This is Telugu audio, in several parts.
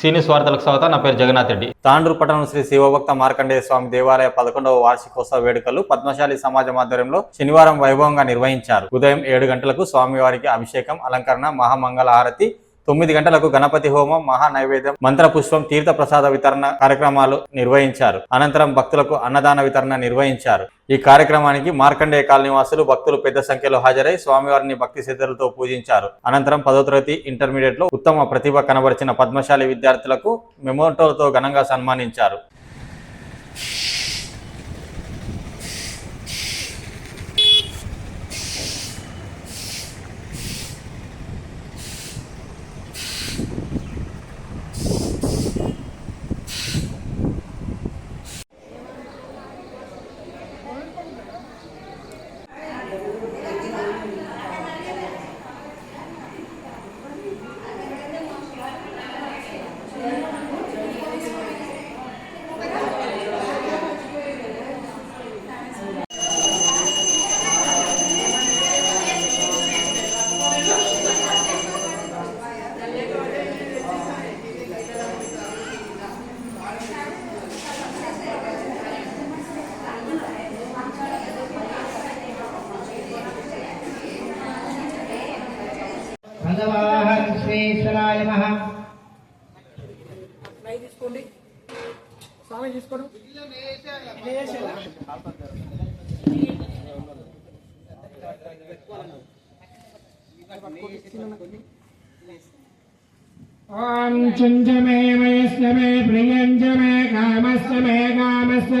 సీనియస్ వార్తలకు స్వాగతం నా పేరు జగన్నాథ్ రెడ్డి. తాండ్రు పట్టణం శ్రీ శివభక్త మార్కండేయ స్వామి దేవాలయ పదకొండవ వార్షికోత్సవ వేడుకలు పద్మశాలి సమాజం ఆధ్వర్యంలో శనివారం వైభవంగా నిర్వహించారు. ఉదయం ఏడు గంటలకు స్వామివారికి అభిషేకం అలంకరణ మహామంగళ హారతి తొమ్మిది గంటలకు గణపతి హోమం మహా నైవేద్యం మంత్ర పుష్పం తీర్థ ప్రసాద వితరణ కార్యక్రమాలు నిర్వహించారు. అనంతరం భక్తులకు అన్నదాన వితరణ నిర్వహించారు. ఈ కార్యక్రమానికి మార్కండేయ కాలనీవాసులు భక్తులు పెద్ద సంఖ్యలో హాజరై స్వామివారిని భక్తి శ్రద్ధలతో పూజించారు. అనంతరం పదో తరగతి ఇంటర్మీడియట్లో ఉత్తమ ప్రతిభ కనబరిచిన పద్మశాలి విద్యార్థులకు మెమోటోలతో ఘనంగా సన్మానించారు. భగవాన్ శ్రీశ్వరాయ నమః నై తీసుకోండి స్వామి తీసుకోండి ఓం చుంజ మే వయస్య మే ప్రియంజ మే కామస్య మే కామస్య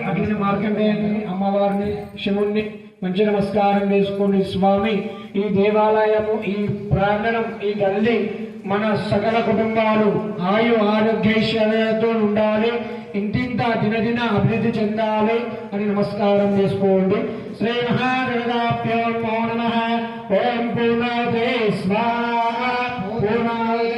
చేసుకోండి అగ్ని మార్కండేయుని అమ్మవారిని శివుణ్ణి మంచి నమస్కారం చేసుకుని స్వామి ఈ దేవాలయము ఈ ప్రాంగణం ఈ గల్లి మన సకల కుటుంబాలు ఆయు ఆరోగ్యైశ్వర్యాలతో ఉండాలి ఇంటింత దినదిన అభివృద్ధి చెందాలి అని నమస్కారం చేసుకోండి. శ్రీ మహాదేవాభ్యో నమో. ఓం పూర్ణాదే స్వాహ. పూర్ణాయ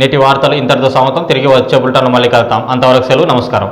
నేటి వార్తలు ఇంతటితో సమతం తిరిగి వచ్చే బులెటిన్లో మళ్ళీ కలుతాం అంతవరకు సెలవు నమస్కారం.